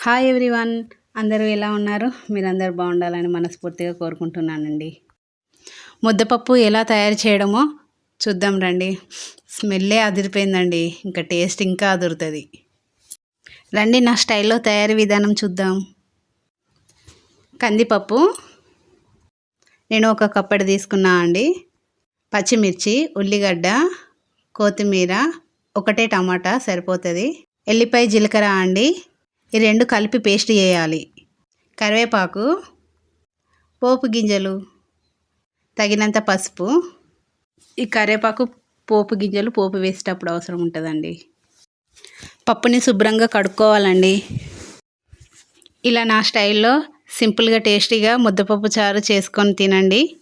Hi everyone అందరూ ఎలా ఉన్నారు? మీరందరూ బాగుండాలని మనస్ఫూర్తిగా కోరుకుంటున్నానండి. ముద్దపప్పు ఎలా తయారు చేయడమో చూద్దాం రండి. స్మెల్లే అదిరిపోయిందండి. ఇంకా టేస్ట్ ఇంకా అదురుతుంది. రండి నా స్టైల్లో తయారీ విధానం చూద్దాం. కందిపప్పు. నేను ఒక కప్పడి తీసుకున్నా అండి. పచ్చిమిర్చి ఉల్లిగడ్డ కొత్తిమీర ఒకటే టమాటా సరిపోతుంది. ఎల్లిపాయ జీలకర్ర అండి. ఈ రెండు కలిపి పేస్ట్ చేయాలి. కరివేపాకు పోపు గింజలు తగినంత పసుపు. ఈ కరివేపాకు పోపు గింజలు పోపు వేసేటప్పుడు అవసరం ఉంటుందండి. పప్పుని శుభ్రంగా కడుక్కోవాలండి. ఇలా నా స్టైల్లో సింపుల్గా టేస్టీగా ముద్దపప్పు చారు చేసుకొని తినండి.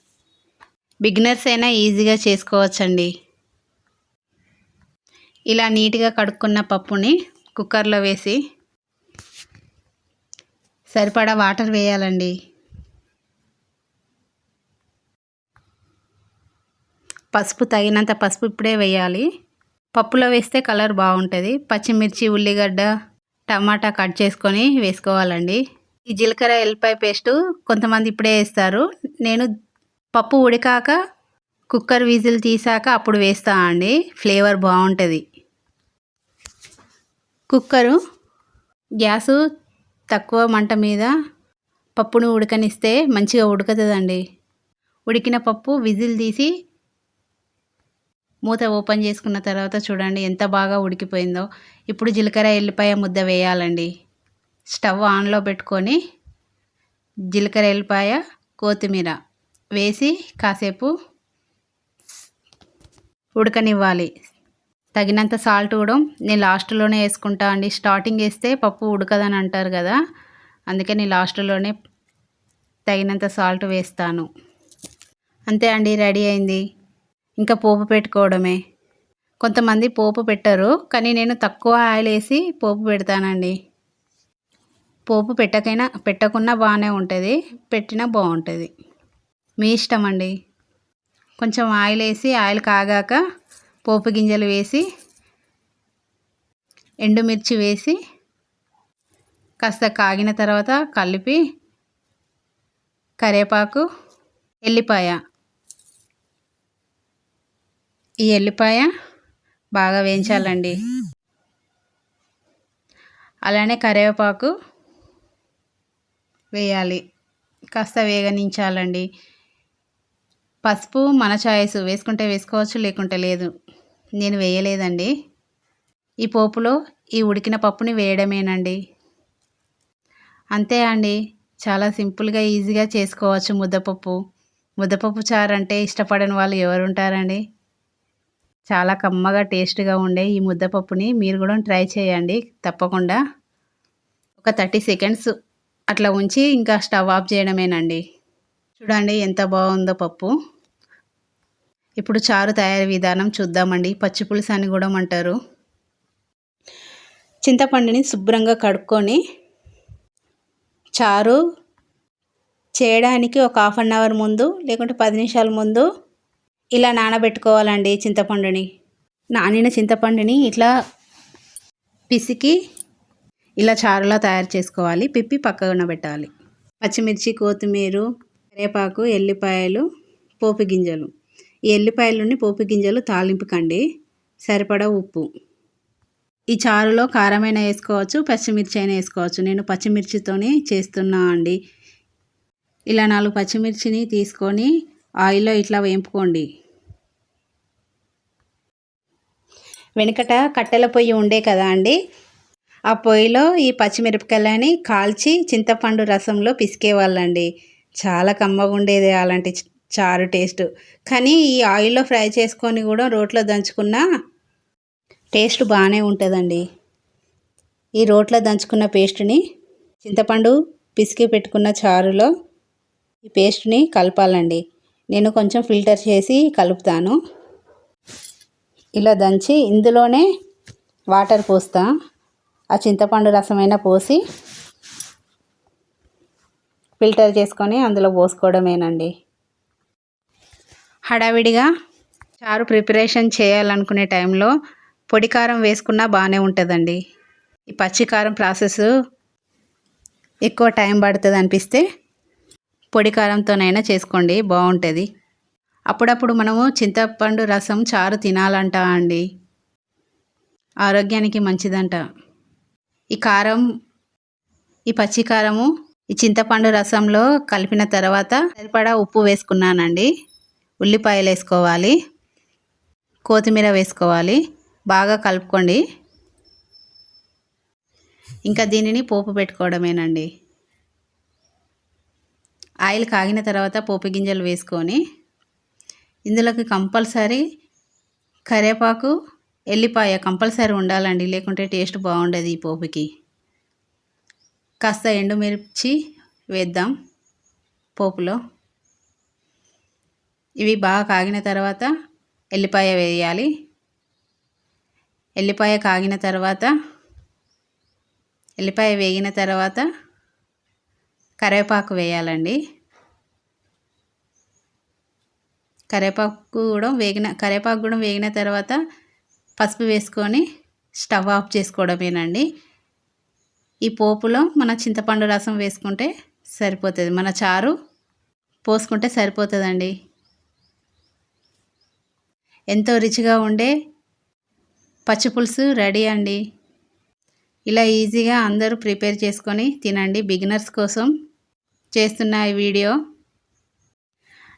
బిగినర్స్ అయినా ఈజీగా చేసుకోవచ్చండి. ఇలా నీట్గా కడుక్కున్న పప్పుని కుక్కర్లో వేసి సరిపడా వాటర్ వేయాలండి. పసుపు తగినంత పసుపు ఇప్పుడే వేయాలి. పప్పులో వేస్తే కలర్ బాగుంటుంది. పచ్చిమిర్చి ఉల్లిగడ్డ టమాటా కట్ చేసుకొని వేసుకోవాలండి. ఈ జీలకర్ర ఎల్లిపాయ పేస్టు కొంతమంది ఇప్పుడే వేస్తారు. నేను పప్పు ఉడికాక కుక్కర్ విజిల్ తీసాక అప్పుడు వేస్తా అండి. ఫ్లేవర్ బాగుంటుంది. కుక్కరు గ్యాసు తక్కువ మంట మీద పప్పును ఉడకనిస్తే మంచిగా ఉడుకుతుందండి. ఉడికిన పప్పు విజిల్ తీసి మూత ఓపెన్ చేసుకున్న తర్వాత చూడండి ఎంత బాగా ఉడికిపోయిందో. ఇప్పుడు జీలకర్ర ఎల్లిపాయ ముద్ద వేయాలండి. స్టవ్ ఆన్లో పెట్టుకొని జీలకర్ర ఎల్లిపాయ కొత్తిమీర వేసి కాసేపు ఉడకనివ్వాలి. తగినంత సాల్ట్ కూడా నేను లాస్ట్లోనే వేసుకుంటా అండి. స్టార్టింగ్ వేస్తే పప్పు ఉడకదని అంటారు కదా అందుకే నేను లాస్ట్లోనే తగినంత సాల్ట్ వేస్తాను. అంతే అండి రెడీ అయింది. ఇంకా పోపు పెట్టుకోవడమే. కొంతమంది పోపు పెట్టరు కానీ నేను తక్కువ ఆయిల్ వేసి పోపు పెడతానండి. పోపు పెట్టకైనా పెట్టకున్నా బాగానే ఉంటుంది పెట్టినా బాగుంటుంది. మీ ఇష్టం అండి? కొంచెం ఆయిల్ వేసి ఆయిల్ కాగాక పోపు గింజలు వేసి ఎండుమిర్చి వేసి కాస్త కాగిన తర్వాత కలిపి కరివేపాకు ఎల్లిపాయ. ఈ ఎల్లిపాయ బాగా వేయించాలండి. అలానే కరివేపాకు వేయాలి. కాస్త వేగనించాలండి. పసుపు మన చాయిస్ వేసుకుంటే వేసుకోవచ్చు లేకుంటే లేదు. నేను వేయలేదండి. ఈ పోపులో ఈ ఉడికిన పప్పుని వేయడమేనండి. అంతే అండి. చాలా సింపుల్గా ఈజీగా చేసుకోవచ్చు ముద్దపప్పు. ముద్దపప్పు చారు అంటే ఇష్టపడని వాళ్ళు ఎవరు ఉంటారండి చాలా కమ్మగా టేస్ట్గా ఉండే ఈ ముద్దపప్పుని మీరు కూడా ట్రై చేయండి. తప్పకుండా. ఒక థర్టీ సెకండ్స్ అట్లా ఉంచి ఇంకా స్టవ్ ఆఫ్ చేయడమేనండి. చూడండి ఎంత బాగుందో పప్పు. ఇప్పుడు చారు తయారీ విధానం చూద్దామండి. పచ్చి పులుసు అని కూడా అంటారు. చింతపండుని శుభ్రంగా కడుక్కొని చారు చేయడానికి ఒక హాఫ్ అన్ అవర్ ముందు లేకుంటే పది నిమిషాల ముందు ఇలా నానబెట్టుకోవాలండి చింతపండుని. నానిన చింతపండుని ఇట్లా పిసికి ఇలా చారులా తయారు చేసుకోవాలి. పిప్పి పక్కన పెట్టాలి. పచ్చిమిర్చి కొత్తిమీర కరివేపాకు ఎల్లిపాయలు పోపు గింజలు. ఈ ఎల్లిపాయలని పోపు గింజలు తాలింపుకండి. సరిపడా ఉప్పు. ఈ చారులో కారమైన వేసుకోవచ్చు పచ్చిమిర్చి అయినా వేసుకోవచ్చు. నేను పచ్చిమిర్చితోనే చేస్తున్నా అండి. ఇలా నాలుగు పచ్చిమిర్చిని తీసుకొని ఆయిల్లో ఇట్లా వేంపుకోండి. వెనుకట కట్టెల పొయ్యి ఉండే కదా అండి? ఆ పొయ్యిలో ఈ పచ్చిమిరపకాయలని కాల్చి చింతపండు రసంలో పిసికేవాళ్ళండి చాలా కమ్మగా ఉండేది అలాంటి చారు టేస్ట్. కానీ ఈ ఆయిల్లో ఫ్రై చేసుకొని కూడా రోట్లో దంచుకున్న టేస్ట్ బాగానే ఉంటుందండి. ఈ రోట్లో దంచుకున్న పేస్ట్ని చింతపండు పిసికి పెట్టుకున్న చారులో ఈ పేస్ట్ని కలపాలండి. నేను కొంచెం ఫిల్టర్ చేసి కలుపుతాను. ఇలా దంచి ఇందులోనే వాటర్ పోస్తా. ఆ చింతపండు రసమైనా పోసి ఫిల్టర్ చేసుకొని అందులో పోసుకోవడమేనండి. హడావిడిగా చారు ప్రిపరేషన్ చేయాలనుకునే టైంలో పొడి కారం వేసుకున్నా బాగానే ఉంటుందండి. ఈ పచ్చికారం ప్రాసెస్ ఎక్కువ టైం పడుతుంది అనిపిస్తే పొడి కారంతోనైనా చేసుకోండి బాగుంటుంది. అప్పుడప్పుడు మనము చింతపండు రసం చారు తినాలంట అండి. ఆరోగ్యానికి మంచిదంట. ఈ కారం ఈ పచ్చి కారము ఈ చింతపండు రసంలో కలిపిన తర్వాత సరిపడా ఉప్పు వేసుకున్నానండి. ఉల్లిపాయలు వేసుకోవాలి. కొత్తిమీర వేసుకోవాలి. బాగా కలుపుకోండి. ఇంకా దీనిని పోపు పెట్టుకోవడమేనండి. ఆయిల్ కాగిన తర్వాత పోపు గింజలు వేసుకొని ఇందులోకి కంపల్సరీ కరివేపాకు ఎల్లిపాయ కంపల్సరీ ఉండాలండి. లేకుంటే టేస్ట్ బాగుండదు ఈ పోపుకి. కాస్త ఎండుమిర్చి వేద్దాం పోపులో. ఇవి బాగా కాగిన తర్వాత ఎల్లిపాయ వేయాలి. ఎల్లిపాయ కాగిన తర్వాత ఎల్లిపాయ వేగిన తర్వాత కరివేపాకు వేయాలండి. కరివేపాకు కూడా వేగిన కరివేపాకు కూడా వేగిన తర్వాత పసుపు వేసుకొని స్టవ్ ఆఫ్ చేసుకోవడమేనండి. ఈ పోపులో మన చింతపండు రసం వేసుకుంటే సరిపోతుంది. మన చారు పోసుకుంటే సరిపోతుందండి. ఎంతో రుచిగా ఉండే పచ్చిపులుసు రెడీ అండి. ఇలా ఈజీగా అందరూ ప్రిపేర్ చేసుకొని తినండి బిగినర్స్ కోసం చేస్తున్న ఈ వీడియో.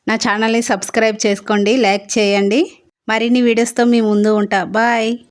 నా ఛానల్ని సబ్స్క్రైబ్ చేసుకోండి లైక్ చేయండి. మరిన్ని వీడియోస్తో మీ ముందు ఉంటా. బాయ్.